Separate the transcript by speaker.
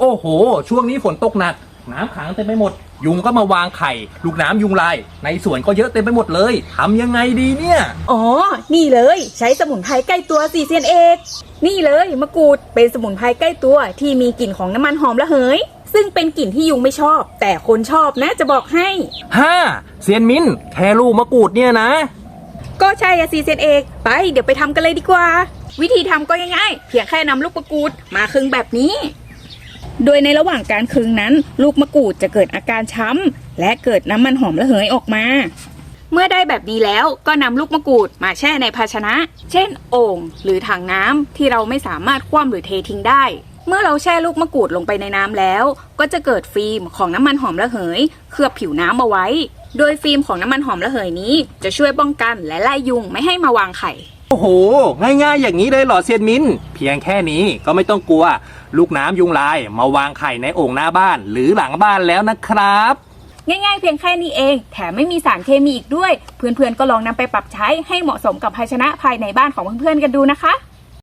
Speaker 1: โอ้โห ช่วงนี้ฝนตกหนัก น้ำขังเต็มไปหมด ยุงก็มาวางไข่ ลูกน้ำยุงลาย ในสวนก็เยอะเต็มไปหมดเลยทำยังไงดีเนี่ย
Speaker 2: อ๋อ นี่เลยใช้สมุนไพรใกล้ตัวสีเซียนเอกนี่เลยมะกรูดเป็นสมุนไพรใกล้ตัวที่มีกลิ่นของน้ำมันหอมระเหย ซึ่งเป็นกลิ่นที่ยุงไม่ชอบ แต่คนชอบนะจะบอกให้
Speaker 1: ห้าเซียนมินแค่ลูกมะกรูดเนี่ยนะ
Speaker 2: ก็ใช่อะสีเซียนเอกไปเดี๋ยวไปทำกันเลยดีกว่า วิธีทำก็ง่ายๆเพียงแค่นำลูกมะกรูดมาคลึงแบบนี้ โดยในระหว่างการคึงนั้น ลูกมะกรูดจะเกิดอาการช้ำ และเกิดน้ำมันหอมระเหยออกมา เมื่อได้แบบนี้แล้วก็นำลูกมะกรูดมาแช่ในภาชนะ เช่นโอ่งหรือถังน้ำที่เราไม่สามารถคว่ำหรือเททิ้งได้ เมื่อเราแช่ลูกมะกรูดลงไปในน้ำแล้ว ก็จะเกิดฟิล์มของน้ำมันหอมระเหย เคลือบผิวน้ำเอาไว้ โดยฟิล์มของน้ำมันหอมระเหยนี้ จะช่วยป้องกันและไล่ยุงไม่ให้มาวางไข่
Speaker 1: โอ้โห ง่ายๆ อย่างนี้เลยเหรอเซียนมินเพียงแค่นี้ก็ไม่ต้องกลัว ลูกน้ำยุงลาย มาวางไข่ในโอ่งหน้าบ้าน หรือหลังบ้านแล้วนะครับ
Speaker 2: ง่ายๆ เพียงแค่นี้เอง แถมไม่มีสารเคมีอีกด้วย เพื่อนๆ ก็ลองนำไปปรับใช้ให้เหมาะสมกับภาชนะภายในบ้านของเพื่อนๆ กันดูนะคะ